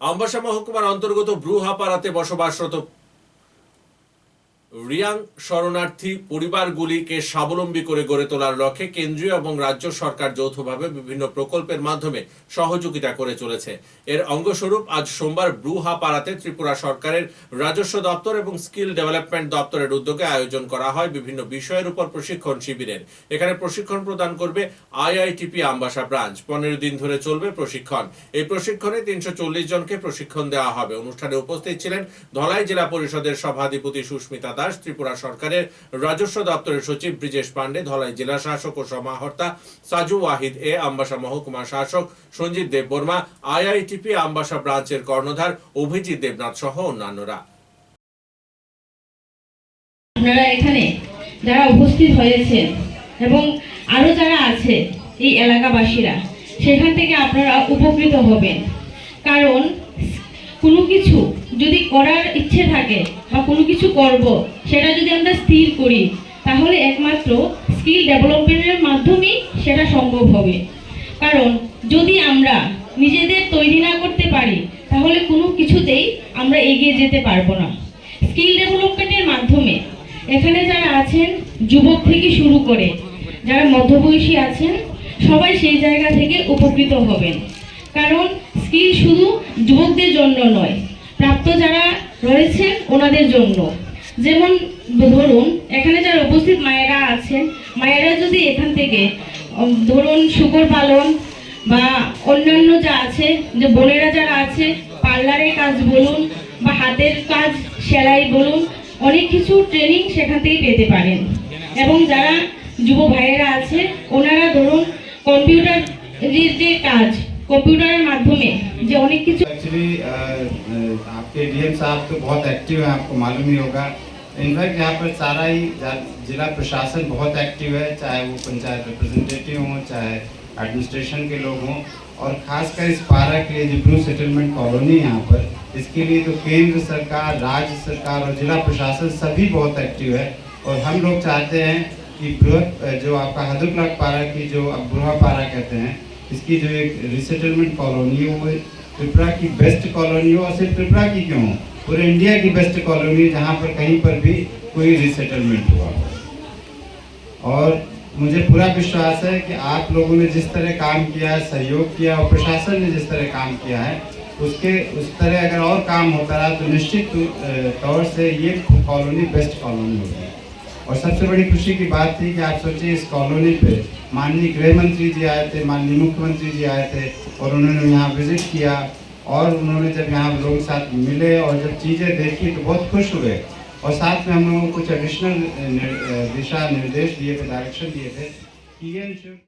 আমবাসা মহকুমার অন্তর্গত ব্রুহাপাড়াতে বসবাসরত রিয়াং শরণার্থী পরিবারগুলিকে স্বাবলম্বী করে গড়ে তোলার লক্ষ্যে কেন্দ্রীয় এবং রাজ্য সরকার যৌথভাবে বিভিন্ন প্রকল্পের মাধ্যমে সহযোগিতা করে চলেছে। এর অঙ্গস্বরূপ, আজ সোমবার ব্রুহাপাড়াতে ত্রিপুরা সরকারের রাজস্ব দপ্তর এবং স্কিল ডেভেলপমেন্ট দপ্তরের উদ্যোগে আয়োজন করা হয় বিভিন্ন বিষয়ের উপর প্রশিক্ষণ শিবিরের। এখানে প্রশিক্ষণ প্রদান করবে আইআইটিপি আমবাসা ব্রাঞ্চ। পনেরো দিন ধরে চলবে প্রশিক্ষণ। এই প্রশিক্ষণে তিনশো চল্লিশ জনকে প্রশিক্ষণ দেওয়া হবে। অনুষ্ঠানে উপস্থিত ছিলেন ধলাই জেলা পরিষদের সভাধিপতি সুস্মিতা দাস, ত্রিপুরা সরকারের রাজস্ব দপ্তরের সচিব ব্রিজেশ পান্ডে, ধলাই জেলা শাসক ও সমাহর্তা সাজু ওয়াহিদ এ, আমবাসা মহকুমা শাসক সঞ্জিত দেব বর্মা, আইআইটিপি আমবাসা ব্রাঞ্চের কর্ণধার অভিজিৎ দেবনাথ সহ অন্যান্যরা। আপনারা এখানে যারা উপস্থিত হয়েছেন এবং আরও যারা আছে এই এলাকাবাসীরা, সেখান থেকে আপনারা উপকৃত হবেন। কারণ কোনো কিছু যদি করার ইচ্ছে থাকে বা কোনো কিছু করব, সেটা যদি আমরা স্থির করি, তাহলে একমাত্র স্কিল ডেভেলপমেন্টের মাধ্যমেই সেটা সম্ভব হবে। কারণ যদি আমরা নিজেদের তৈরি না করতে পারি, তাহলে কোনো কিছুতেই আমরা এগিয়ে যেতে পারব না। স্কিল ডেভেলপমেন্টের মাধ্যমে এখানে যারা আছেন, যুবক থেকে শুরু করে যারা মধ্যবয়সী আছেন, সবাই সেই জায়গা থেকে উপকৃত হবেন। কারণ স্কিল শুধু যুবকদের জন্য নয়, প্রাপ্ত যারা রয়েছেন ওনাদের জন্য। যেমন ধরুন, এখানে যারা উপস্থিত মায়েরা আছেন, মায়েরা যদি এখান থেকে ধরুন শুকর পালন বা অন্যান্য যা আছে, যে বোনেরা যারা আছে পার্লারের কাজ বলুন বা হাতের কাজ, সেলাই বলুন, অনেক কিছু ট্রেনিং সেখান থেকে পেতে পারেন। এবং যারা যুব ভাইয়েরা আছে, ওনারা ধরুন কম্পিউটার যে কাজ কম্পিউটারের মাধ্যমে যে অনেক কিছু एक्चुअली आपके डीएम साहब तो बहुत एक्टिव हैं आपको मालूम ही होगा इनफैक्ट यहाँ पर सारा ही जा- जिला प्रशासन बहुत एक्टिव है चाहे वो पंचायत रिप्रेजेंटेटिव हों चाहे एडमिनिस्ट्रेशन के लोग हों और खासकर इस पारा के लिए जो ब्लू सेटलमेंट कॉलोनी है यहाँ पर इसके लिए तो केंद्र सरकार राज्य सरकार और जिला प्रशासन सभी बहुत एक्टिव है और हम लोग चाहते हैं कि बृहद जो आपका हदुकलाक पारा की जो अब बुरहा पारा कहते हैं इसकी जो एक रिसेटलमेंट कॉलोनी है, वो त्रिपुरा की बेस्ट कॉलोनी हो। और सिर्फ़ त्रिपुरा की क्यों? हो पूरे इंडिया की बेस्ट कॉलोनी जहाँ पर कहीं पर भी कोई रिसेटलमेंट हुआ हो। और मुझे पूरा विश्वास है कि आप लोगों ने जिस तरह काम किया है, सहयोग किया और प्रशासन ने जिस तरह काम किया है, उसके, उस तरह अगर और काम होता रहा तो निश्चित तौर से ये कॉलोनी बेस्ट कॉलोनी होगी। और सबसे बड़ी खुशी की बात थी कि आप सोचिए, इस कॉलोनी पे माननीय गृह मंत्री जी आए थे, माननीय मुख्यमंत्री जी आए थे और उन्होंने यहाँ विज़िट किया और उन्होंने जब यहाँ लोगों के साथ मिले और जब चीज़ें देखी तो बहुत खुश हुए। और साथ में हम लोगों को कुछ एडिशनल दिशा निर्देश दिए थे डायरेक्शन दिए थे कि ये